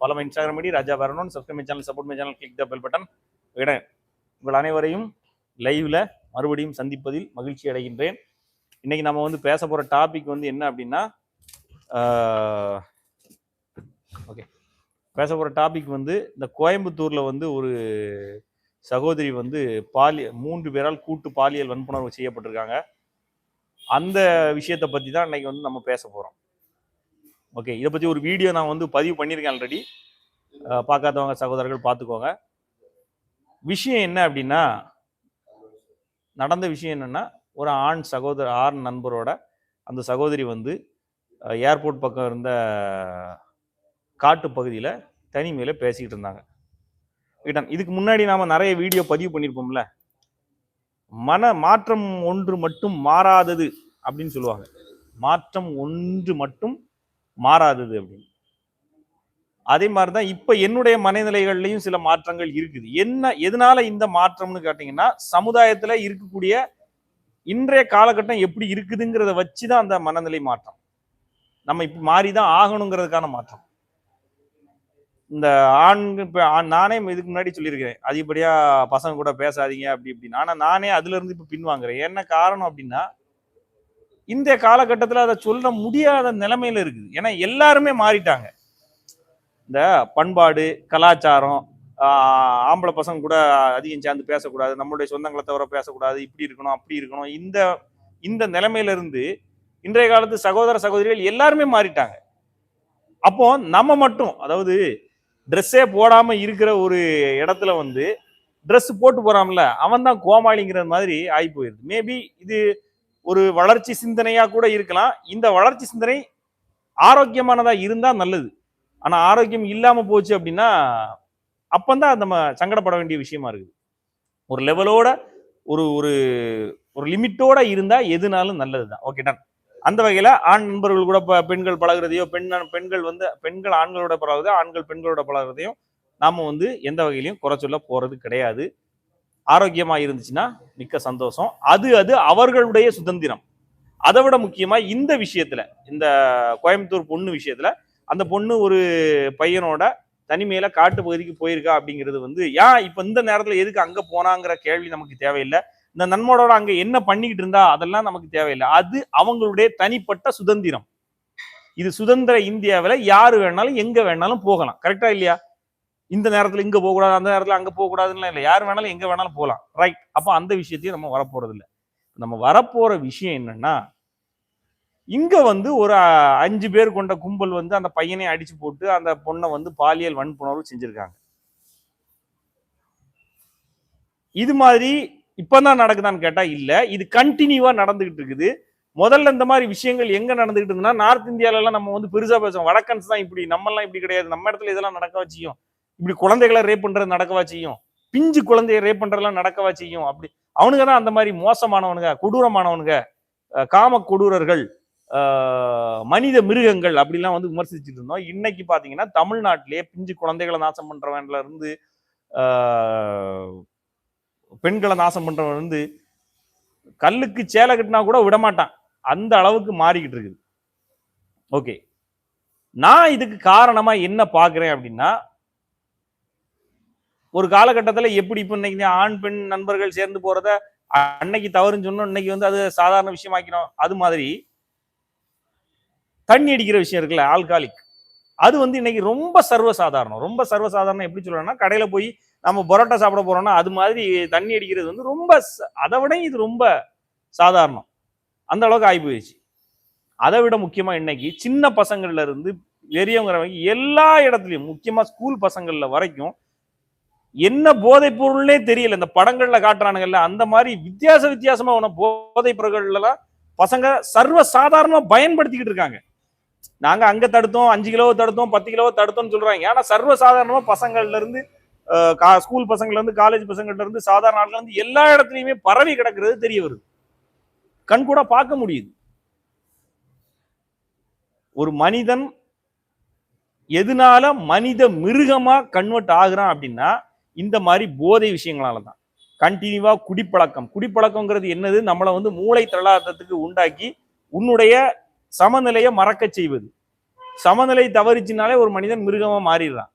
Follow my Instagram ID Raja வரணும் subscribe my channel support my channel click the bell button விட உங்கள் அனைவரையும் லைவில் மறுபடியும் சந்திப்பதில் மகிழ்ச்சி அடைகின்றேன். இன்றைக்கி நம்ம வந்து பேச போகிற டாபிக் வந்து என்ன அப்படின்னா ஓகே பேச போகிற டாபிக் வந்து இந்த கோயம்புத்தூரில் வந்து ஒரு சகோதரி வந்து பாலி மூன்று பேரால் கூட்டு பாலியல் வன்புணர்வு செய்யப்பட்டிருக்காங்க. அந்த விஷயத்தை பற்றி தான் இன்றைக்கி வந்து நம்ம பேச போகிறோம் ஓகே இதை பற்றி ஒரு வீடியோ நான் வந்து பதிவு பண்ணியிருக்கேன் ஆல்ரெடி பார்க்காதவங்க சகோதரர்கள் பார்த்துக்கோங்க. விஷயம் என்ன அப்படின்னா நடந்த விஷயம் என்னென்னா ஒரு ஆண் சகோதர ஆண் நண்பரோட அந்த சகோதரி வந்து ஏர்போர்ட் பக்கம் இருந்த காட்டு பகுதியில் தனிமையில் பேசிக்கிட்டு இருந்தாங்க. இதுக்கு முன்னாடி நாம் நிறைய வீடியோ பதிவு பண்ணியிருப்போம்ல. மன மாற்றம் ஒன்று மட்டும் மாறாதது அப்படின்னு சொல்லுவாங்க. மாற்றம் ஒன்று மட்டும் மாறாதது அப்படின்னு. அதே மாதிரி தான் இப்போ என்னுடைய மனநிலைகள்லையும் சில மாற்றங்கள் இருக்குது. என்ன எதனால இந்த மாற்றம்னு கேட்டிங்கன்னா சமுதாயத்தில் இருக்கக்கூடிய இன்றைய காலகட்டம் எப்படி இருக்குதுங்கிறத வச்சு தான் அந்த மனநிலை மாற்றம். நம்ம இப்போ மாறி தான் ஆகணுங்கிறதுக்கான மாற்றம். இந்த ஆண் இப்போ நானே இதுக்கு முன்னாடி சொல்லியிருக்கிறேன். அதிகப்படியாக பசங்க கூட பேசாதீங்க அப்படி இப்படின்னு. ஆனால் நானே அதுலேருந்து இப்போ பின்வாங்குறேன். என்ன காரணம் அப்படின்னா இந்த காலகட்டத்தில் அதை சொல்ல முடியாத நிலைமையில இருக்குது. ஏன்னா எல்லாருமே மாறிட்டாங்க. இந்த பண்பாடு கலாச்சாரம் ஆம்பளை பசங்க கூட அதிகம் சேர்ந்து பேசக்கூடாது நம்மளுடைய சொந்தங்களை தவிர பேசக்கூடாது இப்படி இருக்கணும் அப்படி இருக்கணும் இந்த இந்த நிலைமையில இருந்து இன்றைய காலத்து சகோதர சகோதரிகள் எல்லாருமே மாறிட்டாங்க. அப்போ நம்ம மட்டும் அதாவது ட்ரெஸ்ஸே போடாம இருக்கிற ஒரு இடத்துல வந்து ட்ரெஸ் போட்டு போறான்ல அவன் தான் கோமாளிங்கிற மாதிரி ஆகி போயிருது மேபி இது ஒரு வளர்ச்சி சிந்தனையா கூட இருக்கலாம். இந்த வளர்ச்சி சிந்தனை ஆரோக்கியமானதா இருந்தா நல்லது. ஆனா ஆரோக்கியம் இல்லாம போச்சு அப்படின்னா அப்பந்தான் நம்ம சங்கடப்பட வேண்டிய விஷயமா இருக்குது. ஒரு லெவலோட ஒரு ஒரு ஒரு லிமிட்டோட இருந்தா எதுனாலும் நல்லதுதான். ஓகே டன் அந்த வகையில ஆண் நண்பர்கள் கூட ப- பெண்கள் பழகுறதையோ பெண் பெண்கள் வந்து பெண்கள் ஆண்களோட பழகுறதோ ஆண்கள் பெண்களோட பழகுறதையும் நாம வந்து எந்த வகையிலையும் குறை சொல்ல போறது கிடையாது. ஆரோக்கியமாக இருந்துச்சுன்னா மிக்க சந்தோஷம். அது அது அவர்களுடைய சுதந்திரம். அதை விட முக்கியமாக இந்த விஷயத்தில் இந்த கோயம்புத்தூர் பொண்ணு விஷயத்தில் அந்த பொண்ணு ஒரு பையனோட தனிமையில காட்டு பகுதிக்கு போயிருக்கா அப்படிங்கிறது வந்து ஏன் இப்போ இந்த நேரத்தில் எதுக்கு அங்கே போனாங்கிற கேள்வி நமக்கு தேவையில்லை. இந்த நன்மோட அங்கே என்ன பண்ணிக்கிட்டு இருந்தா அதெல்லாம் நமக்கு தேவையில்லை. அது அவங்களுடைய தனிப்பட்ட சுதந்திரம். இது சுதந்திர இந்தியாவில் யார் வேணாலும் எங்கே வேணாலும் போகலாம். கரெக்டா இல்லையா? இந்த நேரத்தில் இங்கே போகக்கூடாது அந்த நேரத்தில் அங்கே போகக்கூடாதுன்னு இல்லை. யார் வேணாலும் எங்கே வேணாலும் போகலாம் ரைட் அப்போ அந்த விஷயத்தையும் நம்ம வரப்போகிறது இல்லை நம்ம வரப்போகிற விஷயம் என்னன்னா இங்கே வந்து ஒரு அஞ்சு பேர் கொண்ட கும்பல் வந்து அந்த பையனை அடித்து போட்டு அந்த பொண்ணை வந்து பாலியல் வன்புணர்வு செஞ்சுருக்காங்க. இது மாதிரி இப்போ தான் நடக்குதான்னு கேட்டால் இல்லை. இது கண்டினியூவாக நடந்துகிட்டு இருக்குது முதல்ல இந்த மாதிரி விஷயங்கள் எங்க நடந்துகிட்டு இருந்ததுன்னா நார்த் இந்தியாவிலலாம் நம்ம வந்து பெருசா பேசுவோம். வடக்கன்ஸ் தான் இப்படி நம்மலாம் இப்படி கிடையாது. நம்ம இடத்துல இதெல்லாம் நடக்க வச்சியும் இப்படி குழந்தைகளை ரேப் பண்றது நடக்கவா செய்யும்? பிஞ்சு குழந்தைய ரேப் பண்றதெல்லாம் நடக்கவா செய்யும்? அப்படி அவனுங்க தான் அந்த மாதிரி மோசமானவனுங்க கொடூரமானவனுங்க காம கொடூரர்கள் மனித மிருகங்கள் அப்படிலாம் வந்து விமர்சிச்சுட்டு இருந்தோம். இன்னைக்கு பாத்தீங்கன்னா தமிழ்நாட்டிலே பிஞ்சு குழந்தைகளை நாசம் பண்றவன்ல இருந்து பெண்களை நாசம் பண்றவன் இருந்து கல்லுக்கு சேலை கட்டினா கூட விட மாட்டான். அந்த அளவுக்கு மாறிக்கிட்டு இருக்குது. ஓகே. நான் இதுக்கு காரணமா என்ன பாக்குறேன் அப்படின்னா ஒரு காலகட்டத்தில் எப்படி இப்போ இன்னைக்கு ஆண் பெண் நண்பர்கள் சேர்ந்து போறத அன்னைக்கு தவறுன்னு சொன்னோம் இன்னைக்கு வந்து அது சாதாரண விஷயமாக்கிறோம் அது மாதிரி தண்ணி அடிக்கிற விஷயம் இருக்குல்ல ஆல்காலிக் அது வந்து இன்னைக்கு ரொம்ப சர்வசாதாரணம். ரொம்ப சர்வசாதாரணம் எப்படி சொல்லணும்னா கடையில் போய் நம்ம பரோட்டா சாப்பிட போறோம்னா அது மாதிரி தண்ணி அடிக்கிறது வந்து ரொம்ப ச- அதை விட இது ரொம்ப சாதாரணம். அந்த அளவுக்கு ஆகி போயிடுச்சு. அதை விட முக்கியமா இன்னைக்கு சின்ன பசங்கள்ல இருந்து பெரியவங்கிற வரைக்கும் எல்லா இடத்துலையும் முக்கியமா ஸ்கூல் பசங்கள்ல வரைக்கும் என்ன போதைப் பொருள்னே தெரியல. இந்த படங்கள்ல காட்டுறானுங்கல்ல அந்த மாதிரி வித்தியாச வித்தியாசமா உன போதைப் பொருட்கள் எல்லாம் பசங்க சர்வ சாதாரணமா பயன்படுத்திக்கிட்டு இருக்காங்க. நாங்க அங்க தடுத்தோம் அஞ்சு கிலோ தடுத்தோம் பத்து கிலோ தடுத்தோம்னு சொல்றாங்க. ஆனா சர்வ சாதாரணமா பசங்கள்ல இருந்து கா- ஸ்கூல் பசங்கள்ல இருந்து காலேஜ் பசங்கள்ல இருந்து சாதாரண ஆட்கள் இருந்து எல்லா இடத்துலயுமே பரவி கிடக்கிறது தெரிய வருது. கண் கூட பார்க்க முடியுது. ஒரு மனிதன் எதனால மனித மிருகமா கன்வெர்ட் ஆகுறான் அப்படின்னா இந்த மாதிரி போதை விஷயங்களால தான் கண்டினியூவா குடிப்பழக்கம். குடிப்பழக்கங்கிறது என்னது? நம்மளை வந்து மூளை தள்ளாதத்துக்கு உண்டாக்கி உன்னுடைய சமநிலையை மறக்க செய்வது. சமநிலை தவறிச்சுனாலே ஒரு மனிதன் மிருகமா மாறிடுறான்.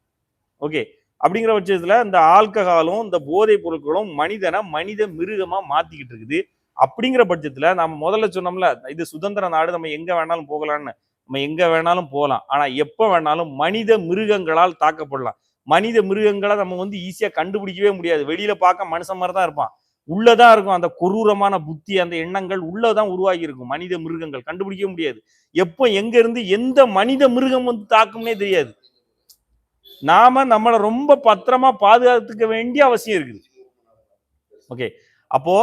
ஓகே. அப்படிங்கிற பட்சத்துல இந்த ஆல்கஹாலும் இந்த போதைப் பொருட்களும் மனிதனை மனித மிருகமா மாத்திக்கிட்டு இருக்குது. அப்படிங்கிற பட்சத்துல நம்ம முதல்ல சொன்னோம்ல இது சுதந்திர நாடு நம்ம எங்க வேணாலும் போகலாம்னு நம்ம எங்க வேணாலும் போகலாம். ஆனா எப்ப வேணாலும் மனித மிருகங்களால் தாக்கப்படலாம். மனித மிருகங்களை நம்ம வந்து ஈஸியாக கண்டுபிடிக்கவே முடியாது. வெளியில பார்க்க மனுஷன் மாதிரி தான் இருப்பான். உள்ளதான் இருக்கும். அந்த கொரூரமான புத்தி அந்த எண்ணங்கள் உள்ளதான் உருவாகி இருக்கும் மனித மிருகங்கள் கண்டுபிடிக்க முடியாது. எப்போ எங்க இருந்து எந்த மனித மிருகம் வந்து தாக்கும்னே தெரியாது. நாம நம்மளை ரொம்ப பத்திரமா பாதுகாத்துக்க வேண்டிய அவசியம் இருக்குது. ஓகே அப்போ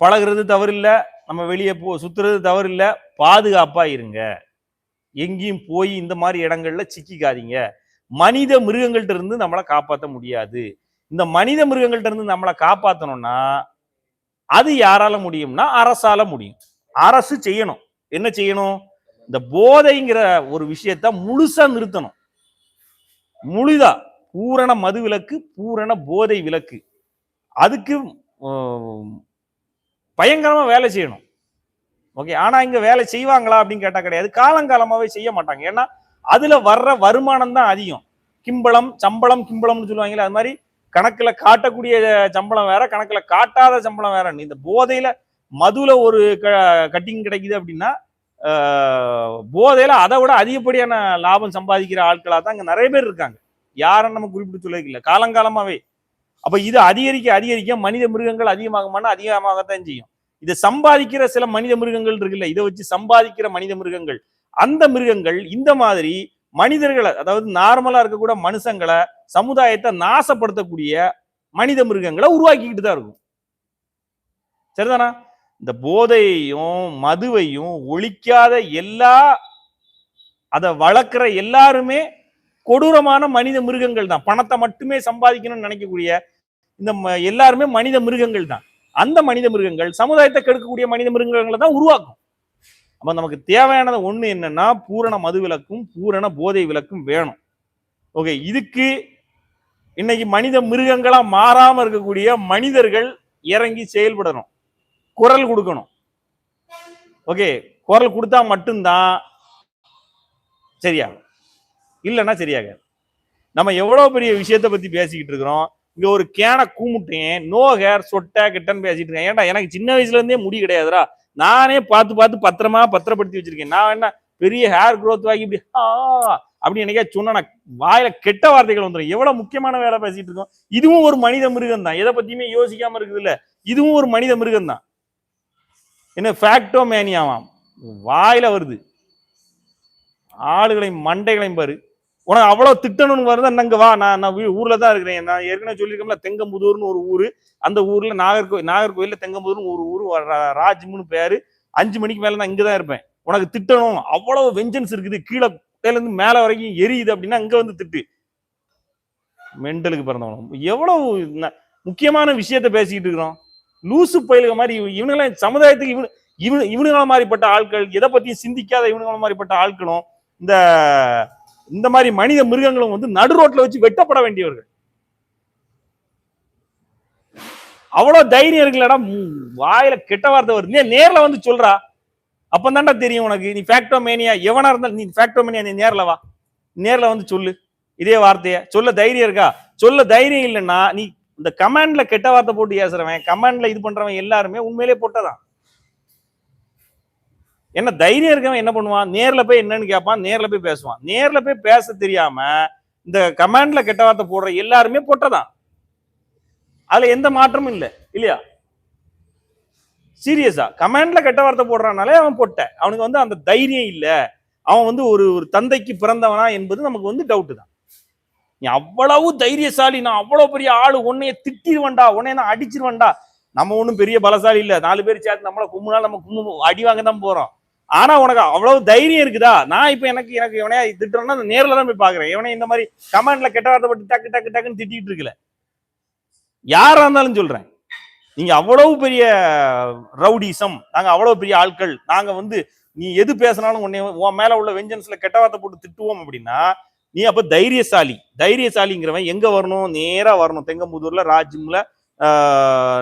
பழகுறது தவறில்லை. நம்ம வெளியே போ சுத்துறது தவறில்லை. பாதுகாப்பா இருங்க. எங்கேயும் போய் இந்த மாதிரி இடங்கள்ல சிக்கிக்காதீங்க. மனித மிருகங்கள்ட்ட இருந்து நம்மளை காப்பாற்ற முடியாது. இந்த மனித மிருகங்கள்ட்ட இருந்து நம்மளை காப்பாற்றணும்னா அது யாரால முடியும்னா அரசால முடியும். அரசு செய்யணும். என்ன செய்யணும்? இந்த போதைங்கிற ஒரு விஷயத்த முழுசா நிறுத்தணும். முழுதா. பூரண மது விலக்கு பூரண போதை விலக்கு. அதுக்கு பயங்கரமா வேலை செய்யணும். ஓகே. ஆனா இங்க வேலை செய்வாங்களா அப்படின்னு கேட்டா கிடையாது. காலங்காலமாவே செய்ய மாட்டாங்க. ஏன்னா அதுல வர்ற வருமானம் தான் அதிகம். கிம்பளம் சம்பளம் கிம்பளம்னு சொல்லுவாங்களே அது மாதிரி கணக்குல காட்டக்கூடிய சம்பளம் வேற கணக்குல காட்டாத சம்பளம் வேற. இந்த போதையில மதுல ஒரு கட்டிங் கிடைக்குது அப்படின்னா போதையில அதை விட அதிகப்படியான லாபம் சம்பாதிக்கிற ஆட்களா தான் இங்க நிறைய பேர் இருக்காங்க. யாரும் நம்ம குறிப்பிட்டு சொல்லிக்கல காலங்காலமாவே. அப்ப இது அதிகரிக்க அதிகரிக்க மனித மிருகங்கள் அதிகமாகுமானா அதிகமாகத்தான் செய்யும். இதை சம்பாதிக்கிற சில மனித மிருகங்கள் இருக்குல்ல இதை வச்சு சம்பாதிக்கிற மனித மிருகங்கள் அந்த மிருகங்கள் இந்த மாதிரி மனிதர்களை அதாவது நார்மலா இருக்கக்கூட மனுஷங்களை சமுதாயத்தை நாசப்படுத்தக்கூடிய மனித மிருகங்களை உருவாக்கிக்கிட்டு தான் இருக்கும். சரிதானா? இந்த போதையையும் மதுவையும் ஒழிக்காத எல்லா அதை வளர்க்குற எல்லாருமே கொடூரமான மனித மிருகங்கள் தான். பணத்தை மட்டுமே சம்பாதிக்கணும்னு நினைக்கக்கூடிய இந்த ம- எல்லாருமே மனித மிருகங்கள் தான். அந்த மனித மிருகங்கள் சமுதாயத்தை கெடுக்கக்கூடிய மனித மிருகங்களை தான் உருவாக்கும். அப்போ நமக்கு தேவையானது ஒன்று என்னன்னா பூரண மது விலக்கும் பூரண போதை விலக்கும் வேணும். ஓகே இதுக்கு இன்னைக்கு மனித மிருகங்களா மாறாம இருக்கக்கூடிய மனிதர்கள் இறங்கி செயல்படணும். குரல் கொடுக்கணும். ஓகே குரல் கொடுத்தா மட்டும்தான் சரியாகும் இல்லைன்னா சரியாக. நம்ம எவ்வளவு பெரிய விஷயத்தை பத்தி பேசிக்கிட்டு இருக்கிறோம். இங்க ஒரு கேனை கூமுட்டேன் நோ ஹேர் சொட்டை கிட்டன்னு பேசிட்டு இருக்கேன். ஏன்டா எனக்கு சின்ன வயசுல இருந்தே முடி கிடையாதுடா. நானே பார்த்து பார்த்து பத்திரமா பத்திரப்படுத்தி வச்சிருக்கேன். நான் என்ன பெரிய ஹேர் க்ரோத் ஆகி இப்படி ஆ அப்படின்னு என்னைக்கா சொன்னா வாயில கெட்ட வார்த்தைகள் வந்துடும் எவ்வளவு முக்கியமான வேலை பேசிட்டு இருக்கோம். இதுவும் ஒரு மனித மிருகம் தான். எதை பத்தியுமே யோசிக்காம இருக்குது இல்ல இதுவும் ஒரு மனித மிருகம் தான். என்ன ஃபேக்டோ மேனியாவாம் வாயில வருது. ஆளுகளையும் மண்டைகளையும் பாரு. உனக்கு அவ்வளவு திட்டணும்னு வருதா? இங்க வா நான் நான் வீ- ஊர்ல தான் இருக்கிறேன். நான் ஏற்கனவே சொல்லியிருக்கோம்ல தெங்கம்புதூர்னு ஒரு ஊரு. அந்த ஊர்ல நாகர்கோவில் நாகர்கோவில்ல தெங்கம்புதூர்னு ஒரு ஊர் ரா- ராஜ்முன்னு பேரு. அஞ்சு மணிக்கு மேல நான் இங்கதான் இருப்பேன். உனக்கு திட்டணும். அவ்வளவு வெஞ்சன்ஸ் இருக்குது. கீழே இருந்து மேல வரைக்கும் எரியுது அப்படின்னா இங்கே வந்து திட்டு. மெண்டலுக்கு பிறந்தவனும். எவ்வளவு ந- முக்கியமான விஷயத்த பேசிக்கிட்டு இருக்கிறோம். லூசு பயிலுக மாதிரி இவனுங்களாம் சமுதாயத்துக்கு இவனு இவனு இவனுங்கள மாதிரிப்பட்ட ஆட்கள் எதை பத்தியும் சிந்திக்காத இவனுங்கள மாதிரிப்பட்ட ஆட்களும் இந்த இந்த மாதிரி மனித மிருகங்களும் வந்து நடு ரோட்ல வச்சு வெட்டப்பட வேண்டியவர்கள். அவ்வளவு தைரியம் இருக்குல்லடா. வாயில கெட்ட வார்த்தை வருது. நீ நேர்ல வந்து சொல்றா. அப்பதான்டா தெரியும் உனக்கு. நீ ஃபேக்டோ மேனியா எவனா இருந்தாலும் நீ ஃபேக்டோ மேனியா நீ நேர்ல வா. நேர்ல வந்து சொல்லு. இதே வார்த்தைய. சொல்ல தைரியம் இருக்கா? சொல்ல தைரியம் இல்லைன்னா நீ இந்த கமாண்ட்ல கெட்ட வார்த்தை போட்டு ஏசுறவன் கமாண்ட்ல இது பண்றவன் எல்லாருமே உண்மையிலே போட்டதான். என்ன தைரியம் இருக்கவன் என்ன பண்ணுவான்? நேரில் போய் என்னன்னு கேட்பான் நேரில் போய் பேசுவான். நேரில் போய் பேச தெரியாம இந்த கமாண்ட்ல கெட்ட வார்த்தை போடுற எல்லாருமே பொட்டதான். அதுல எந்த மாற்றமும் இல்லை இல்லையா? சீரியஸா கமாண்ட்ல கெட்ட வார்த்தை போடுறானாலே அவன் பொட்ட. அவனுக்கு வந்து அந்த தைரியம் இல்லை. அவன் வந்து ஒரு ஒரு தந்தைக்கு பிறந்தவனா என்பது நமக்கு வந்து டவுட் தான். நீ அவ்வளவு தைரியசாலி நான் அவ்வளவு பெரிய ஆள் உன்னைய திட்டிடுவேன்டா உன்னைய நான் அடிச்சிருவேன்டா. நம்ம ஒன்றும் பெரிய பலசாலி இல்லை. நாலு பேர் சேர்த்து நம்மளை கும்முனா நம்ம கும்மு அடி வாங்க தான் போறோம். ஆனா உனக்கு அவ்வளவு தைரியம் இருக்குதா? நான் இப்ப எனக்கு எனக்கு இவனையா திட்டுறேன்னா நான் நேர்ல தான் போய் பாக்குறேன் இவனை இந்த மாதிரி கமெண்ட்ல கெட்ட வார்த்தை பட்டு டக்கு டக்கு டக்குன்னு திட்டிட்டு இருக்கல. யாரா இருந்தாலும் சொல்றேன். நீங்க அவ்வளவு பெரிய ரவுடிசம். நாங்க அவ்வளவு பெரிய ஆட்கள். நாங்க வந்து நீ எது பேசினாலும் உன்னை உன் மேல உள்ள வெஞ்சன்ஸ்ல கெட்ட வார்த்தை போட்டு திட்டுவோம் அப்படின்னா நீ அப்ப தைரியசாலி. தைரியசாலிங்கிறவன் எங்க வரணும்? நேரா வரணும். தெங்கம்புதூர்ல ராஜ்யம்ல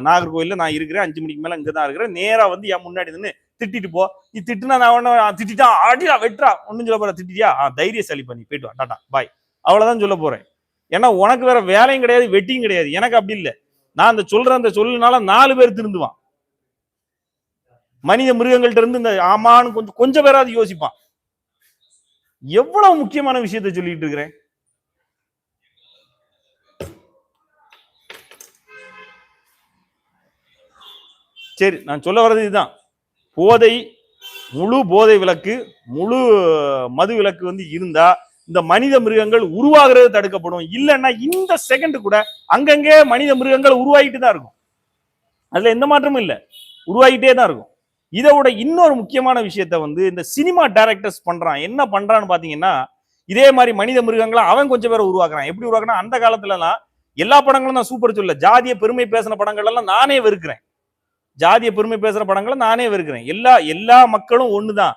நாகர்கோவில்ல நான் இருக்கிறேன். அஞ்சு மணிக்கு மேல இங்க தான் இருக்கிறேன். நேரா வந்து என் முன்னாடி நின்று திட்டிட்டு போ. நீ திட்டுனா நான் ஒன்னும் திட்டிட்டா அடிடா வெட்டுறா ஒன்னும் சொல்ல போற திட்டிட்டியா? ஆ, தைரியசாலி பண்ணி போயிட்டு வா டாட்டா பாய் அவ்வளவுதான் சொல்ல போறேன். ஏன்னா உனக்கு வேற வேலையும் கிடையாது வெட்டியும் கிடையாது. எனக்கு அப்படி இல்லை. நான் அந்த சொல்ற அந்த சொல்லுனால நாலு பேர் திருந்துவான். மனித மிருகங்கள்ட்ட இருந்து இந்த ஆமான்னு கொஞ்சம் கொஞ்சம் பேராவது யோசிப்பான். எவ்வளவு முக்கியமான விஷயத்தை சொல்லிட்டு இருக்கிறேன்? சரி நான் சொல்ல வர்றது இதுதான். போதை முழு போதை விலக்கு முழு மது விலக்கு வந்து இருந்தா இந்த மனித மிருகங்கள் உருவாகிறது தடுக்கப்படும். இல்லைன்னா இந்த செகண்ட் கூட அங்கங்கே மனித மிருகங்கள் உருவாகிட்டு தான் இருக்கும். அதுல எந்த மாற்றமும் இல்லை. உருவாகிட்டே தான் இருக்கும். இதை விட இன்னொரு முக்கியமான விஷயத்த வந்து இந்த சினிமா டைரக்டர்ஸ் பண்றான். என்ன பண்றான்னு பாத்தீங்கன்னா இதே மாதிரி மனித மிருகங்களை அவன் கொஞ்சம் பேரை உருவாக்குறான். எப்படி உருவாக்குனா அந்த காலத்துலலாம் எல்லா படங்களும் நான் சூப்பர் சொல்ல ஜாதிய பெருமை பேசின படங்கள் எல்லாம் நானே வெறுக்கிறேன். ஜாதிய பெருமை பேசுற படங்களை நானே வெறுக்கிறேன். எல்லா எல்லா மக்களும் ஒண்ணுதான்.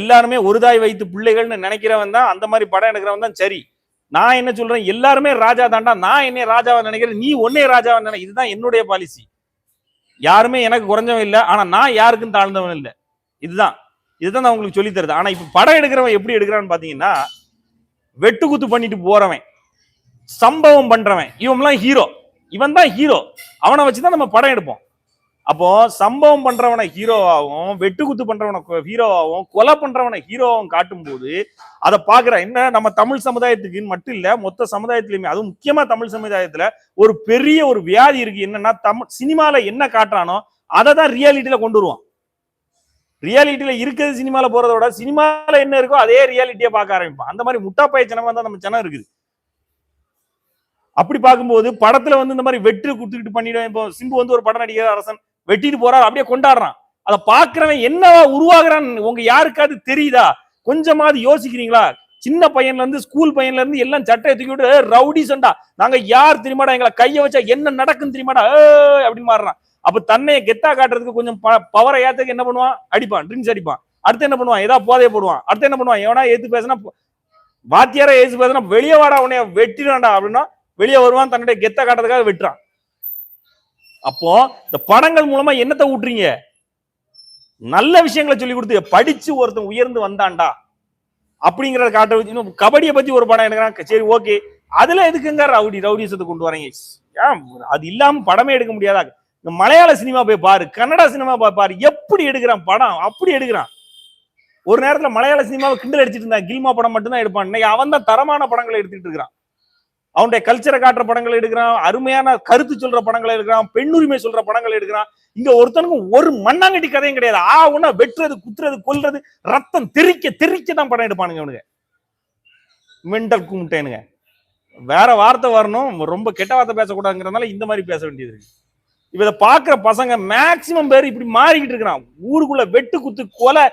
எல்லாருமே ஒரு தாய் வைத்து பிள்ளைகள்னு நினைக்கிறவன் தான் அந்த மாதிரி படம் எடுக்கிறவன் தான் சரி. நான் என்ன சொல்றேன்? எல்லாருமே ராஜா தாண்டா. நான் என்ன ராஜாவை நினைக்கிறேன். நீ ஒன்னே ராஜாவை நினை இதுதான் என்னுடைய பாலிசி யாருமே எனக்கு குறைஞ்சவன் இல்லை. ஆனா நான் யாருக்கும் தாழ்ந்தவன் இல்லை. இதுதான். இதுதான் நான் உங்களுக்கு சொல்லி தருது. ஆனா இப்ப படம் எடுக்கிறவன் எப்படி எடுக்கிறான்னு பாத்தீங்கன்னா வெட்டுக்குத்து பண்ணிட்டு போறவன். சம்பவம் பண்றவன். இவன்லாம் ஹீரோ இவன் தான் ஹீரோ அவனை வச்சுதான் நம்ம படம் எடுப்போம். அப்போ சம்பவம் பண்றவனை ஹீரோவாகவும் வெட்டுக்குத்து பண்றவனை ஹீரோவாகவும் கொலை பண்றவனை ஹீரோவாகவும் காட்டும்போது அதை பாக்குற என்ன நம்ம தமிழ் சமுதாயத்துக்குன்னு மட்டும் இல்ல மொத்த சமுதாயத்திலுமே அதுவும் முக்கியமா தமிழ் சமுதாயத்துல ஒரு பெரிய ஒரு வியாதி இருக்கு. என்னன்னா தமிழ் சினிமால என்ன காட்டுறானோ அதை தான் ரியாலிட்டியில கொண்டு வருவான். ரியாலிட்டியில இருக்கிறது சினிமால போறத விட சினிமால என்ன இருக்கோ அதே ரியாலிட்டியை பார்க்க ஆரம்பிப்பான். அந்த மாதிரி முட்டாப்பாய ஜனமா தான் நம்ம ஜனம் இருக்குது. அப்படி பார்க்கும்போது படத்துல வந்து இந்த மாதிரி வெட்டு குடுத்துக்கிட்டு பண்ணிடுவேன். இப்போ சிம்பு வந்து ஒரு படம் நடிகர் அரசன். வெட்டிட்டு போறாரு அப்படியே கொண்டாடுறான். அதை பாக்குறவன் என்னவா உருவாகுறான் உங்க யாருக்காவது தெரியுதா? கொஞ்சமாவது யோசிக்கிறீங்களா? சின்ன பையன்ல இருந்து ஸ்கூல் பையன்ல இருந்து எல்லாம் சட்டையை தூக்கி விட்டு ரவுடி சண்டா. நாங்க யார் தெரியுமாடா எங்களை கைய வச்சா என்ன நடக்கும் தெரியுமாடா? அப்படின்னு மாறுறான். அப்ப தன்னைய கெத்தா காட்டுறதுக்கு கொஞ்சம் பவரை ஏத்துக்கு என்ன பண்ணுவான்? அடிப்பான் ட்ரிங்க்ஸ் அடிப்பான். அடுத்து என்ன பண்ணுவான்? ஏதாவது போதைய போடுவான். அடுத்து என்ன பண்ணுவான்? எவனா ஏத்து பேசினா வாத்தியாரா ஏசு பேசினா வெளியே வாடா உன்னைய வெட்டிடான்டா அப்படின்னா வெளியே வருவான் தன்னுடைய கெத்த காட்டுறதுக்காக வெட்டுறான். அப்போ இந்த படங்கள் மூலமா என்னத்தை ஊட்டுறீங்க? நல்ல விஷயங்களை சொல்லி கொடுத்து படிச்சு ஒருத்தன் உயர்ந்து வந்தான்டா அப்படிங்கறத காட்ட வச்சு இன்னும் கபடியை பத்தி ஒரு படம் எடுக்கிறான். சரி ஓகே. அதுல எதுக்குங்க ரவுடி ரவுடிசத்தை கொண்டு வரீங்க ஏன் அது இல்லாம படமே எடுக்க முடியாதா? இந்த மலையாள சினிமா போய் பாரு கன்னடா சினிமா போய் பாரு எப்படி எடுக்கிறான் படம்? அப்படி எடுக்கிறான். ஒரு நேரத்துல மலையாள சினிமாவை கிண்டல் அடிச்சிட்டு இருந்தான். கில்மா படம் மட்டும்தான் எடுப்பான். இன்னைக்கு அவன் தான் தரமான படங்களை எடுத்துட்டு இருக்கிறான். அவனுடைய கல்ச்சரை காட்டுற படங்களை எடுக்கிறான் அருமையான கருத்து சொல்ற படங்களை எடுக்கிறான் பெண்ணுரிமை சொல்ற படங்களை எடுக்கிறான். இங்க ஒருத்தனுக்கும் ஒரு மண்ணாங்கட்டி கதையும் கிடையாது. ஆ ஒன்னா வெட்டுறது குத்துறது கொல்றது ரத்தம் தெறிக்க தெறிக்க தான் படம் எடுப்பானுங்க அவனுங்க. மெண்டல் கும்பிட்டேனுங்க வேற வார்த்தை வரணும். ரொம்ப கெட்ட வார்த்தை பேசக்கூடாதுங்கிறதுனால இந்த மாதிரி பேச வேண்டியது இருக்கு. இப்ப இதை பாக்குற பசங்க மேக்சிமம் பேர் இப்படி மாறிக்கிட்டு இருக்கிறான். ஊருக்குள்ள வெட்டு குத்து கொலை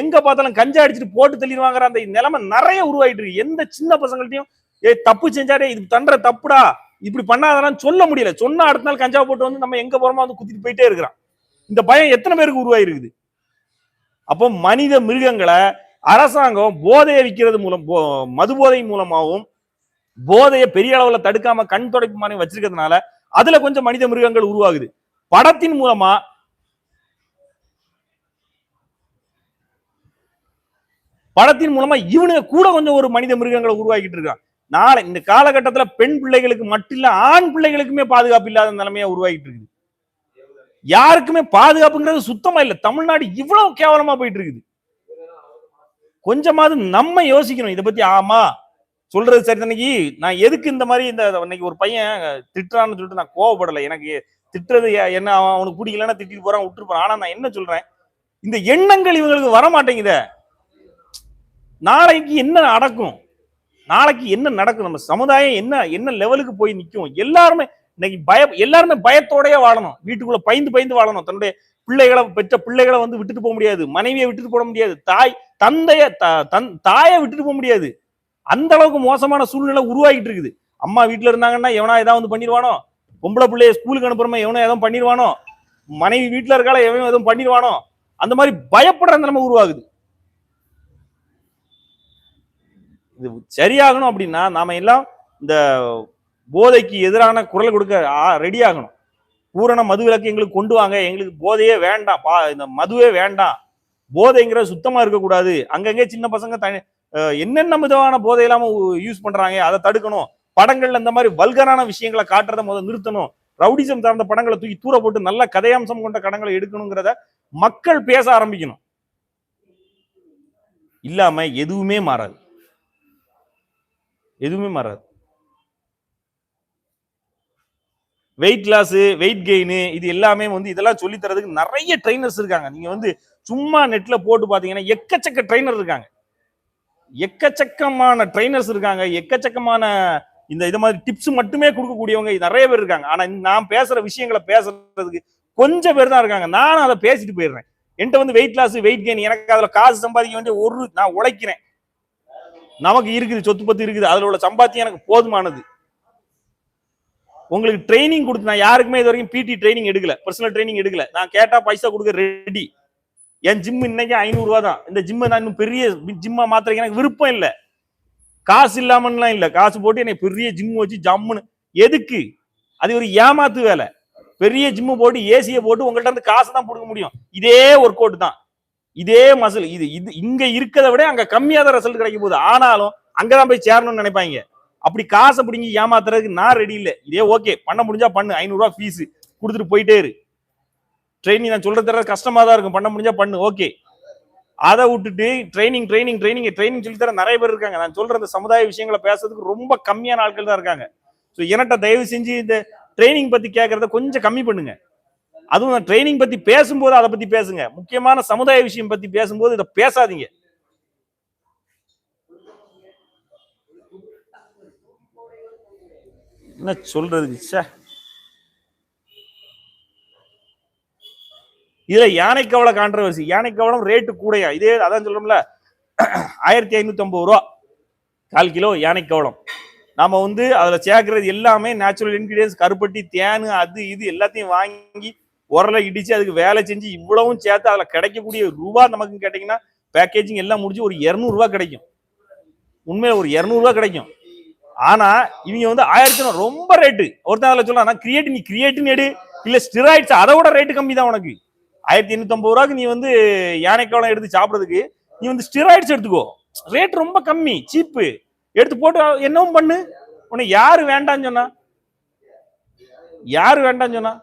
எங்க பார்த்தாலும் கஞ்சா அடிச்சுட்டு போட்டு தள்ளிடுவாங்கிற அந்த நிலைமை நிறைய உருவாயிட்டு இருக்கு. எந்த சின்ன பசங்கள்ட்டையும் ஏய் தப்பு செஞ்சாரே இது தண்ட தப்புடா. இப்படி பண்ணாதான் சொல்ல முடியல. சொன்னா அடுத்த நாள் கஞ்சா போட்டு வந்து நம்ம எங்க போறோமோ வந்து குத்திட்டு போயிட்டே இருக்கிறான். இந்த பயம் எத்தனை பேருக்கு உருவாயிருக்குது? அப்போ மனித மிருகங்களை அரசாங்கம் போதையை விற்கிறது மூலம் போ- மது போதை மூலமாகவும் போதையை பெரிய அளவுல தடுக்காம கண் துடைப்பு மாதிரி வச்சிருக்கிறதுனால அதுல கொஞ்சம் மனித மிருகங்கள் உருவாகுது. படத்தின் மூலமா படத்தின் மூலமா இவனுங்க கூட கொஞ்சம் ஒரு மனித மிருகங்களை உருவாக்கிட்டு இருக்கான். நாளை இந்த காலகட்டத்துல பெண் பிள்ளைகளுக்கு மட்டும் இல்லை ஆண் பிள்ளைகளுக்குமே பாதுகாப்பு இல்லாத நிலைமையா உருவாகிட்டு இருக்குது. யாருக்குமே பாதுகாப்புங்கிறது சுத்தமா இல்லை. தமிழ்நாடு இவ்வளவு கேவலமா போயிட்டு இருக்குது. கொஞ்சமாவது நம்ம யோசிக்கணும். இதை பத்தி ஆமா சொல்றது சரி. தன்னைக்கு நான் எதுக்கு இந்த மாதிரி இந்த இன்னைக்கு ஒரு பையன் திட்டுறான்னு சொல்லிட்டு நான் கோவப்படலை. எனக்கு திட்டுறது என்ன அவன் அவனுக்கு பிடிக்கலன்னா திட்டிட்டு போறான் விட்டுட்டு போறான். ஆனா நான் என்ன சொல்றேன்? இந்த எண்ணங்கள் இவங்களுக்கு வர மாட்டேங்குதே நாளைக்கு என்ன நடக்கும்? நாளைக்கு என்ன நடக்கும்? நம்ம சமுதாயம் என்ன என்ன லெவலுக்கு போய் நிக்கும்? எல்லாருமே இன்னைக்கு பய எல்லாருமே பயத்தோடயே வாழணும். வீட்டுக்குள்ள பயந்து பயந்து வாழணும். தன்னுடைய பிள்ளைகளை பெற்ற பிள்ளைகளை வந்து விட்டுட்டு போக முடியாது. மனைவியை விட்டுட்டு போட முடியாது. தாய் தந்தைய த- தன் தாயை விட்டுட்டு போக முடியாது. அந்த அளவுக்கு மோசமான சூழ்நிலை உருவாகிட்டு இருக்குது. அம்மா வீட்டுல இருந்தாங்கன்னா எவனா ஏதாவது வந்து பண்ணிடுவானோ? பொம்பளை பிள்ளைய ஸ்கூலுக்கு அனுப்புறமா எவனோ எதுவும் பண்ணிடுவானோ? மனைவி வீட்டுல இருக்கால எவன் எதுவும் பண்ணிடுவானோ? அந்த மாதிரி பயப்படுற நிலைமை உருவாகுது. இது சரியாகணும் அப்படின்னா நாம எல்லாம் இந்த போதைக்கு எதிரான குரல் கொடுக்க ரெடி ஆகணும். பூரண மது விலக்கு எங்களுக்கு கொண்டு வாங்க. எங்களுக்கு போதையே வேண்டாம். பா இந்த மதுவே வேண்டாம். போதைங்கிற சுத்தமா இருக்கக்கூடாது. அங்கங்கே சின்ன பசங்க தனி என்னென்ன விதமான போதை இல்லாம யூஸ் பண்றாங்க அதை தடுக்கணும். படங்கள்ல இந்த மாதிரி வல்கரான விஷயங்களை காட்டுறத முதல் நிறுத்தணும். ரவுடிசம் சார்ந்த படங்களை தூக்கி தூர போட்டு நல்ல கதையம்சம் கொண்ட கடங்களை எடுக்கணுங்கிறத மக்கள் பேச ஆரம்பிக்கணும். இல்லாம எதுவுமே மாறாது. எதுவுமே மாறாது. வெயிட் லாஸு வெயிட் கெயின் இது எல்லாமே வந்து இதெல்லாம் சொல்லி தரதுக்கு நிறைய ட்ரைனர்ஸ் இருக்காங்க. நீங்க வந்து சும்மா நெட்ல போட்டு பாத்தீங்கன்னா எக்கச்சக்க ட்ரைனர் இருக்காங்க. எக்கச்சக்கமான ட்ரைனர்ஸ் இருக்காங்க. எக்கச்சக்கமான இந்த இது மாதிரி டிப்ஸ் மட்டுமே கொடுக்கக்கூடியவங்க நிறைய பேர் இருக்காங்க. ஆனா நான் பேசுற விஷயங்களை பேசுறதுக்கு கொஞ்சம் பேர் தான் இருக்காங்க. நானும் அதை பேசிட்டு போயிடுறேன். என்கிட்ட வந்து வெயிட் லாஸ் வெயிட் கெயின் எனக்கு அதுல காசு சம்பாதிக்க வேண்டிய ஒரு நான் உழைக்கிறேன். நமக்கு இருக்குது சொத்து பத்து இருக்குது அதில் உள்ள சம்பாத்தியம் எனக்கு போதுமானது. உங்களுக்கு ட்ரைனிங் கொடுத்து நான் யாருக்குமே இது வரைக்கும் பிடி ட்ரைனிங் எடுக்கல. பர்சனல் ட்ரைனிங் எடுக்கல. நான் கேட்டா பைசா கொடுக்க ரெடி என் ஜிம் இன்னைக்கு ஐநூறு தான். இந்த ஜிம்மை நான் இன்னும் பெரிய ஜிம்மா மாத்திரைக்கு எனக்கு விருப்பம் இல்லை. காசு இல்லாமலாம் இல்லை. காசு போட்டு என்னை பெரிய ஜிம் வச்சு ஜம்முன்னு. எதுக்கு? அது ஒரு ஏமாத்து வேலை. பெரிய ஜிம்மு போட்டு ஏசியை போட்டு உங்கள்கிட்ட இருந்து காசு தான் கொடுக்க முடியும். இதே ஒர்க் அவுட் தான். இதே மசில் இது இது இங்க இருக்கிறத விட அங்க கம்மியா தான் ரிசல்ட் கிடைக்க போகுது ஆனாலும் அங்கதான் போய் சேரணும்னு நினைப்பாங்க. அப்படி காசை பிடிங்கி ஏமாத்துறதுக்கு நான் ரெடி இல்லை. இதே ஓகே பண்ண முடிஞ்சா பண்ணு. ஐநூறுரூவா ஃபீஸ் கொடுத்துட்டு போயிட்டே இரு. ட்ரைனிங் நான் சொல்றது தர கஷ்டமா தான் இருக்கும். பண்ண முடிஞ்சா பண்ணு. ஓகே அதை விட்டுட்டு ட்ரைனிங் ட்ரைனிங் ட்ரைனிங் ட்ரைனிங் சொல்லி தர நிறைய பேர் இருக்காங்க. நான் சொல்ற இந்த சமுதாய விஷயங்களை பேசுறதுக்கு ரொம்ப கம்மியான ஆட்கள் தான் இருக்காங்க. ஸோ என்கிட்ட தயவு செஞ்சு இந்த ட்ரைனிங் பத்தி கேட்கறத கொஞ்சம் கம்மி பண்ணுங்க. அதுவும் நான் ட்ரைனிங் பத்தி பேசும்போது அதை பத்தி பேசுங்க. முக்கியமான சமுதாய விஷயம் பத்தி பேசும்போது இதை பேசாதீங்க. என்ன சொல்றதுக்கு ச்சே இதுல யானை கவலை கான்ட்ரவர்சி யானை கவலம் ரேட்டு கூடையா? இதே அதான் சொல்றோம்ல. ஆயிரத்தி ஐநூத்தி ஐம்பது ரூபா. கால் கிலோ யானை கவலம் நாம வந்து அதுல சேர்க்கறது எல்லாமே நேச்சுரல் இன்கிரீடியன்ஸ் கருப்பட்டி தேன் அது இது எல்லாத்தையும் வாங்கி உரலை இடிச்சு அதுக்கு வேலை செஞ்சு இவ்வளவும் சேர்த்து அதில் கிடைக்கக்கூடிய ரூபா நமக்கு கேட்டீங்கன்னா பேக்கேஜிங் எல்லாம் முடிஞ்சு ஒரு இரநூறுவா கிடைக்கும். உண்மையில் ஒரு இரநூறுவா கிடைக்கும். ஆனா இவங்க வந்து ஆயிரத்தி ரொம்ப ரேட்டு ஒருத்தன் அதில் சொல்லலாம் கிரியேட்டின் நீ கிரியேட்டின் எடு. இல்லை ஸ்டிராய்ட்ஸ் அதை விட ரேட்டு கம்மி தான் உனக்கு. ஆயிரத்தி எண்ணூற்றம்பது ரூபாக்கு ரூபாய்க்கு நீ வந்து யானைக்காலம் எடுத்து சாப்பிட்றதுக்கு நீ வந்து ஸ்டிராய்ட்ஸ் எடுத்துக்கோ. ரேட் ரொம்ப கம்மி சீப்பு எடுத்து போட்டு என்னவும் பண்ணு. உன்னை யாரு வேண்டாம்னு சொன்னா? யாரு வேண்டாம்னு சொன்னா?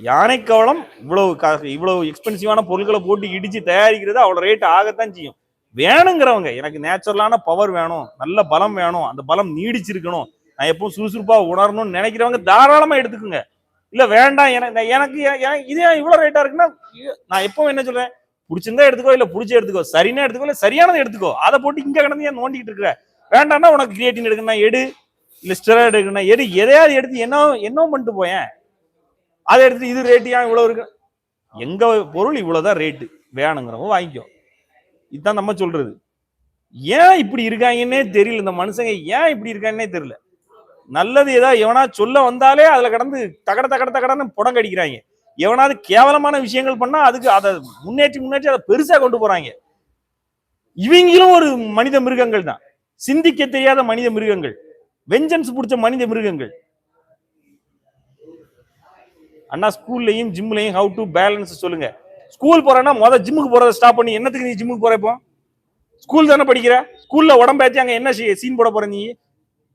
யானை கவலம் இவ்வளவு கா- இவ்வளவு எக்ஸ்பென்சிவான பொருட்களை போட்டு இடிச்சு தயாரிக்கிறது அவ்வளோ ரேட் ஆகத்தான் செய்யும். வேணுங்கிறவங்க எனக்கு நேச்சுரலான பவர் வேணும் நல்ல பலம் வேணும் அந்த பலம் நீடிச்சிருக்கணும் நான் எப்பவும் சுறுசுறுப்பாக உணரணும்னு நினைக்கிறவங்க தாராளமாக எடுத்துக்கோங்க. இல்லை வேண்டாம் எனக்கு எனக்கு இது ஏன் ரேட்டாக இருக்குன்னா நான் எப்பவும் என்ன சொல்றேன் பிடிச்சிருந்தா எடுத்துக்கோ இல்லை பிடிச்சி எடுத்துக்கோ சரினா எடுத்துக்கோ இல்லை சரியானதை எடுத்துக்கோ அதை போட்டு இங்கே கிடந்து ஏன் நோண்டிக்கிட்டு இருக்கிற வேண்டாம்னா உனக்கு கிரியேட்டின் எடுக்கணும் எடு இல்லை ஸ்டெராய்டு எடுக்கணும் எடு எதையாவது எடுத்து என்ன என்ன பண்ணிட்டு போயேன் அதை எடுத்து இது ரேட்டு ஏன் இவ்வளோ இருக்கு? எங்க பொருள் இவ்வளோதான் ரேட்டு வேணுங்கிறவங்க வாங்கிக்கோ. இதுதான் நம்ம சொல்றது. ஏன் இப்படி இருக்காங்கன்னே தெரியல. இந்த மனுஷங்க ஏன் இப்படி இருக்காங்கன்னே தெரியல. நல்லது ஏதாவது எவனா சொல்ல வந்தாலே அதுல கடந்து தகட தகட தகடன்னு புடம் கடிக்கிறாங்க எவனாவது கேவலமான விஷயங்கள் பண்ணா அதுக்கு அதை முன்னேற்றி முன்னேற்றி அதை பெருசா கொண்டு போறாங்க. இவங்களும் ஒரு மனித மிருகங்கள் தான். சிந்திக்க தெரியாத மனித மிருகங்கள். வெஞ்சன்ஸ் பிடிச்ச மனித மிருகங்கள். அண்ணா ஸ்கூல்லையும் ஜிம்லையும் ஹவு டு பேலன்ஸ் சொல்லுங்க. ஸ்கூல் போறேன்னா முதல் ஜிம்முக்கு போறதை ஸ்டாப் பண்ணி என்னத்துக்கு நீ ஜிம்முக்கு போற இப்போ? ஸ்கூல் தானே படிக்கிற? ஸ்கூல்ல உடம்பேத்தி அங்க என்ன சீன் போட போற நீ?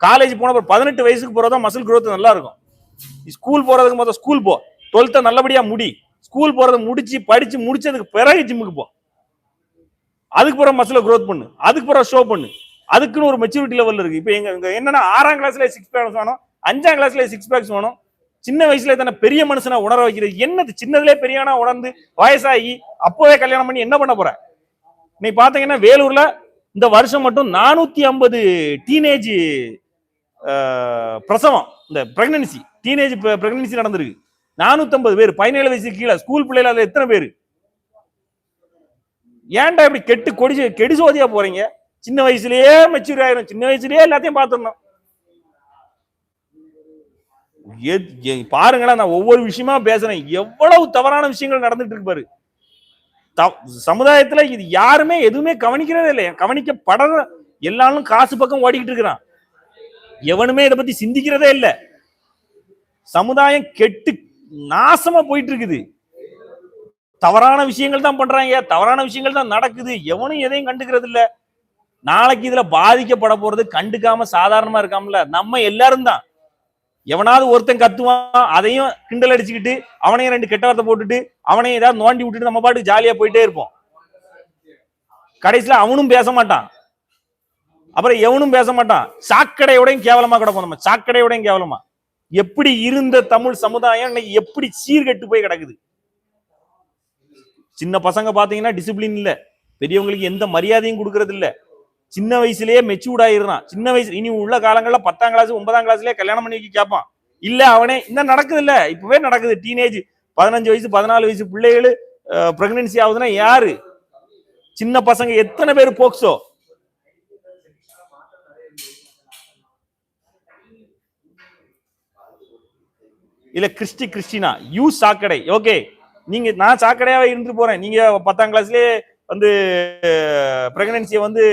காலேஜ் போன அப்புறம் பதினெட்டு வயசுக்கு போறதா மசில் க்ரோத் நல்லா இருக்கும். நீ ஸ்கூல் போறதுக்கு முதல் ஸ்கூல் போ. டுவெல்த்தை நல்லபடியா முடி. ஸ்கூல் போறதை முடிச்சு படிச்சு முடிச்சதுக்கு பிறகு ஜிம்முக்கு போ. அதுக்கு பிறகு மசில க்ரோத் பண்ணு. அதுக்கு பிறகு ஷோ பண்ணு. அதுக்குன்னு ஒரு மெச்சூரிட்டி லெவல் இருக்கு. இப்போ எங்க என்னன்னா ஆறாம் கிளாஸ்ல சிக்ஸ் பேக்ஸ் வேணும். அஞ்சாம் கிளாஸ்ல சிக்ஸ் பேக்ஸ் வேணும். சின்ன வயசுல தானே பெரிய மனுஷனா உணர வைக்கிறது? என்னது சின்னதுலே பெரியவனா உணர்ந்து வயசாகி அப்போவே கல்யாணம் பண்ணி என்ன பண்ண போற? நீ பாத்தீங்கன்னா வேலூர்ல இந்த வருஷம் மட்டும் நானூத்தி ஐம்பது டீனேஜ் பிரசவம். இந்த பிரெக்னன்சி டீனேஜ் பிரெக்னன்சி நடந்திருக்கு. நானூத்தம்பது பேர் பதினேழு வயசு கீழே ஸ்கூல் பிள்ளைல அதுல எத்தனை பேர்? ஏன்டா இப்படி கெட்டு கொடி கெடி சோதியா போறீங்க? சின்ன வயசுலயே மெச்சூர் ஆயிரும். சின்ன வயசுலயே எல்லாத்தையும் பாத்துடணும் எத்- பாருங்களேன் நான் ஒவ்வொரு விஷயமா பேசுறேன். எவ்வளவு தவறான விஷயங்கள் நடந்துட்டு இருப்பாரு த- சமுதாயத்துல இது யாருமே எதுவுமே கவனிக்கிறதே இல்லை கவனிக்கப்படற எல்லாரும் காசு பக்கம் ஓடிக்கிட்டு இருக்கிறான். எவனுமே இதை பத்தி சிந்திக்கிறதே இல்லை. சமுதாயம் கெட்டு நாசமா போயிட்டு இருக்குது. தவறான விஷயங்கள் தான் பண்றாங்க. தவறான விஷயங்கள் தான் நடக்குது. எவனும் எதையும் கண்டுக்கிறது இல்லை. நாளைக்கு இதுல பாதிக்கப்பட போறது கண்டுக்காம சாதாரணமா இருக்காமல நம்ம எல்லாரும் தான். எவனாவது ஒருத்தன் கத்துவான் அதையும் கிண்டல் அடிச்சுக்கிட்டு அவனையும் ரெண்டு கெட்ட வார்த்தை போட்டுட்டு அவனையும் ஏதாவது நோண்டி விட்டுட்டு நம்ம பாட்டு ஜாலியா போயிட்டே இருப்போம். கடைசியில அவனும் பேச மாட்டான். அப்புறம் எவனும் பேச மாட்டான். சாக்கடையோடையும் கேவலமா கிடப்போம் நம்ம சாக்கடையோடையும் கேவலமா. எப்படி இருந்த தமிழ் சமுதாயம் இன்னைக்கு எப்படி சீர்கெட்டு போய் கிடக்குது? சின்ன பசங்க பாத்தீங்கன்னா டிசிப்ளின் இல்ல. பெரியவங்களுக்கு எந்த மரியாதையும் கொடுக்கறது இல்ல சின்ன வயசுலயே மெச்சூர்ட் ஆயிடுறான். சின்ன வயசு இனி உள்ள காலங்களில் பத்தாம் கிளாஸ் ஒன்பதாம் கிளாஸ்லயே கல்யாணம் பண்ணி வைக்க கேட்பான் இல்ல அவனே இந்த நடக்குது இல்ல இப்பவே நடக்குது டீனேஜ் பதினஞ்சு வயசு பதினாலு வயசு பிள்ளைகள் பிரெக்னன்சி ஆகுதுன்னா யாரு? சின்ன பசங்க எத்தனை பேர் போக்சோ? இல்ல கிறிஸ்டி கிறிஸ்டினா யூ சாக்கடை. ஓகே. நீங்க நான் சாக்கடையாவே இருந்து போறேன். நீங்க பத்தாம் கிளாஸ்லயே வந்து பிரெக்னன்சியை வந்து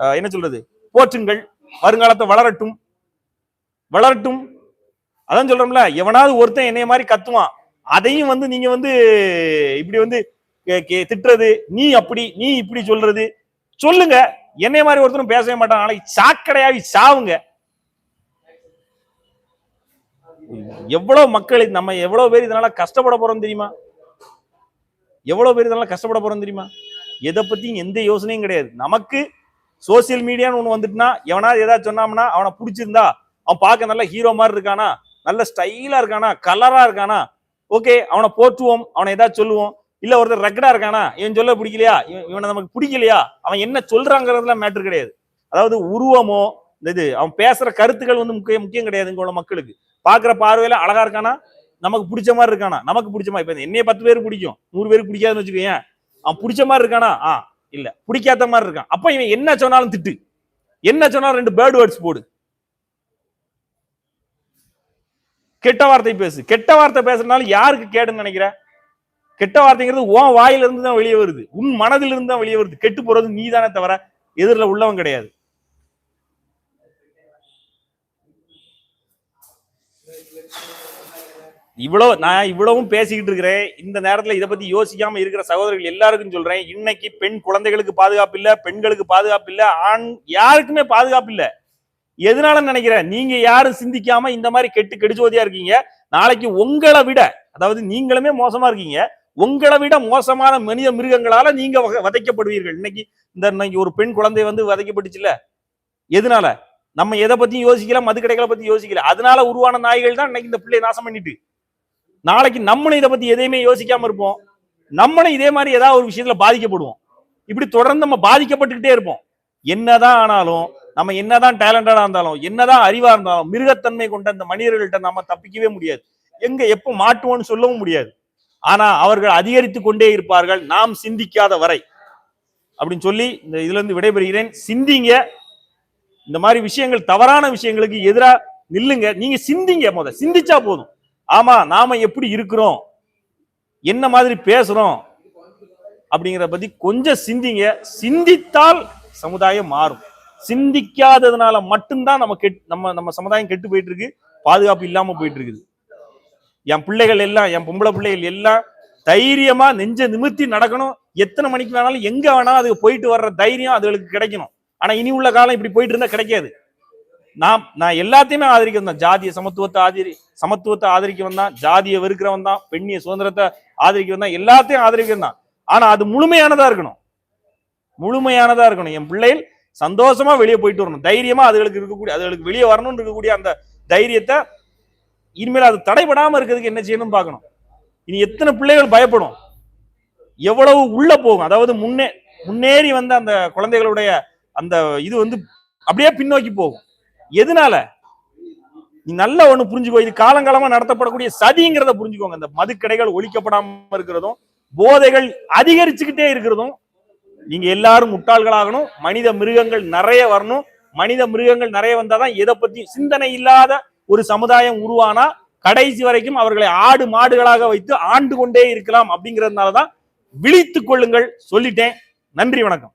என்ன சொல்றது? போற்றுங்கள் வருங்காலத்தை வளரட்டும். வளரட்டும். அதான் சொல்றோம்ல எவனாவது ஒருத்தன் என்னைய மாதிரி கத்துவான். அதையும் வந்து நீங்க வந்து இப்படி வந்து கே- கே- திட்டுறது நீ அப்படி நீ இப்படி சொல்றது. சொல்லுங்க. என்னைய மாதிரி ஒருத்தரும் பேசவே மாட்டான். நாளைக்கு சாக்கடையாவி சாவுங்க. எவ்வளவு மக்கள் நம்ம எவ்வளவு பேர் இதனால கஷ்டப்பட போறோம் தெரியுமா? எவ்வளவு பேர் இதனால கஷ்டப்பட போறோம் தெரியுமா? எதை பத்தியும் எந்த யோசனையும் கிடையாது. நமக்கு சோசியல் மீடியான்னு ஒன்று வந்துட்டுனா எவனாவது ஏதாவது சொன்னாம்னா அவனை பிடிச்சிருந்தா அவன் பார்க்க நல்ல ஹீரோ மாதிரி இருக்கானா நல்ல ஸ்டைலாக இருக்கானா கலராக இருக்கானா ஓகே அவனை போற்றுவோம் அவனை ஏதாவது சொல்லுவோம் இல்லை ஒருத்தர் ரெக்கடா இருக்கானா இவன் சொல்ல பிடிக்கலையா இவனை நமக்கு பிடிக்கலையா அவன் என்ன சொல்றாங்கிறதுல மேட்டர் கிடையாது. அதாவது உருவமோ இந்த இது அவன் பேசுற கருத்துக்கள் வந்து முக்கிய முக்கியம் கிடையாது இங்கே உள்ள மக்களுக்கு. பார்க்குற பார்வையில அழகா இருக்கானா நமக்கு பிடிச்ச மாதிரி இருக்கானா நமக்கு பிடிச்ச மாதிரி இப்போ என்னைய பத்து பேருக்கு பிடிக்கும் நூறு பேருக்கு பிடிக்காதுன்னு வச்சுக்கோயேன் அவன் பிடிச்ச மாதிரி இருக்கானா ஆ இல்ல. பிடிக்காத மாதிரி இருக்கான். அப்ப இவன் என்ன சொன்னாலும் திட்டு. என்ன சொன்னாலும் ரெண்டு பேர்டு வேர்ட்ஸ் போடு. கெட்ட வார்த்தை பேசு. கெட்ட வார்த்தை பேசுறதுனால யாருக்கு கேடுன்னு நினைக்கிற? கெட்ட வார்த்தைங்கிறது உன் வாயில இருந்து தான் வெளியே வருது. உன் மனதிலிருந்து தான் வெளியே வருது. கெட்டு போறது நீதானே தவிர எதிரில் உள்ளவன் கிடையாது. இவ்வளவு நான் இவ்வளவும் பேசிக்கிட்டு இருக்கிறேன். இந்த நேரத்தில் இதை பத்தி யோசிக்காம இருக்கிற சகோதரர்கள் எல்லாருக்கும் சொல்றேன். இன்னைக்கு பெண் குழந்தைகளுக்கு பாதுகாப்பு இல்ல பெண்களுக்கு பாதுகாப்பு இல்ல ஆண் யாருக்குமே பாதுகாப்பு இல்ல. எதனால நினைக்கிறேன்? நீங்க யாரும் சிந்திக்காம இந்த மாதிரி கெட்டு கெடுச்சோதியா இருக்கீங்க. நாளைக்கு உங்களை விட அதாவது நீங்களுமே மோசமா இருக்கீங்க. உங்களை விட மோசமான மனித மிருகங்களால நீங்க வதைக்கப்படுவீர்கள். இன்னைக்கு இந்த இன்னைக்கு ஒரு பெண் குழந்தை வந்து வதைக்கப்பட்டுச்சுல்ல? எதனால? நம்ம எதை பத்தியும் யோசிக்கல மது கடைகளை பத்தி யோசிக்கல. அதனால உருவான நாய்கள் தான் இன்னைக்கு இந்த பிள்ளையை நாசம் பண்ணிட்டு. நாளைக்கு நம்மளும் இதை பத்தி எதையுமே யோசிக்காம இருப்போம். நம்மளும் இதே மாதிரி ஏதாவது ஒரு விஷயத்துல பாதிக்கப்படுவோம். இப்படி தொடர்ந்து நம்ம பாதிக்கப்பட்டுக்கிட்டே இருப்போம். என்னதான் ஆனாலும் நம்ம என்னதான் டேலண்டடா இருந்தாலும் என்னதான் அறிவா இருந்தாலும் மிருகத்தன்மை கொண்ட அந்த மனிதர்கள்ட்ட நம்ம தப்பிக்கவே முடியாது. எங்க எப்ப மாட்டுவோம்னு சொல்லவும் முடியாது. ஆனா அவர்கள் அதிகரித்து கொண்டே இருப்பார்கள். நாம் சிந்திக்காத வரை. அப்படின்னு சொல்லி இந்த இதுல இருந்து விடைபெறுகிறேன். சிந்திங்க. இந்த மாதிரி விஷயங்கள் தவறான விஷயங்களுக்கு எதிரா நில்லுங்க. நீங்க சிந்திங்க முத சிந்திச்சா போதும். ஆமா நாம எப்படி இருக்கிறோம்? என்ன மாதிரி பேசுறோம்? அப்படிங்கிறத பத்தி கொஞ்சம் சிந்திங்க. சிந்தித்தால் சமுதாயம் மாறும். சிந்திக்காததுனால மட்டும்தான் நம்ம கெட் நம்ம நம்ம சமுதாயம் கெட்டு போயிட்டு இருக்கு பாதுகாப்பு இல்லாம போயிட்டு இருக்குது என் பிள்ளைகள் எல்லாம் என் பொம்பளை பிள்ளைகள் எல்லாம் தைரியமா நெஞ்ச நிமிர்த்தி நடக்கணும். எத்தனை மணிக்கு வேணாலும் எங்க வேணாலும் அது போயிட்டு வர்ற தைரியம் அதுகளுக்கு கிடைக்கணும். ஆனா இனி உள்ள காலம் இப்படி போயிட்டு இருந்தா கிடைக்காது. நான் நான் எல்லாத்தையுமே ஆதரிக்க வந்தேன் ஜாதிய சமத்துவத்தை ஆதரி சமத்துவத்தை ஆதரிக்க வந்தான் ஜாதியை வெறுக்கிறவன் தான். பெண்ணிய சுதந்திரத்தை ஆதரிக்க வந்தான் எல்லாத்தையும் ஆதரிக்க வந்தான் ஆனா அது முழுமையானதா இருக்கணும். முழுமையானதா இருக்கணும். என் பிள்ளைகள் சந்தோஷமா வெளியே போயிட்டு வரணும். தைரியமா அதுகளுக்கு இருக்கக்கூடிய அதுகளுக்கு வெளியே வரணும்னு இருக்கக்கூடிய அந்த தைரியத்தை இனிமேல் அது தடைபடாம இருக்கிறதுக்கு என்ன செய்யணும்னு பார்க்கணும். இனி எத்தனை பிள்ளைகள் பயப்படும்? எவ்வளவு உள்ள போகும்? அதாவது முன்னே முன்னேறி வந்த அந்த குழந்தைகளுடைய அந்த இது வந்து அப்படியே பின்னோக்கி போகும். எதனால? நீ நல்ல ஒண்ணு புரிஞ்சுக்கோ. இது காலங்காலமா நடத்தப்படக்கூடிய சதிங்கிறத புரிஞ்சுக்கோங்க. இந்த மதுக்கடைகள் ஒழிக்கப்படாம இருக்கிறதும் போதைகள் அதிகரிச்சுக்கிட்டே இருக்கிறதும் நீங்க எல்லாரும் முட்டாள்களாகணும். மனித மிருகங்கள் நிறைய வரணும். மனித மிருகங்கள் நிறைய வந்தாதான் எதை பத்தி சிந்தனை இல்லாத ஒரு சமுதாயம் உருவானா? கடைசி வரைக்கும் அவர்களை ஆடு மாடுகளாக வைத்து ஆண்டு கொண்டே இருக்கலாம் அப்படிங்கிறதுனாலதான் விழித்துக் கொள்ளுங்கள். சொல்லிட்டேன். நன்றி வணக்கம்.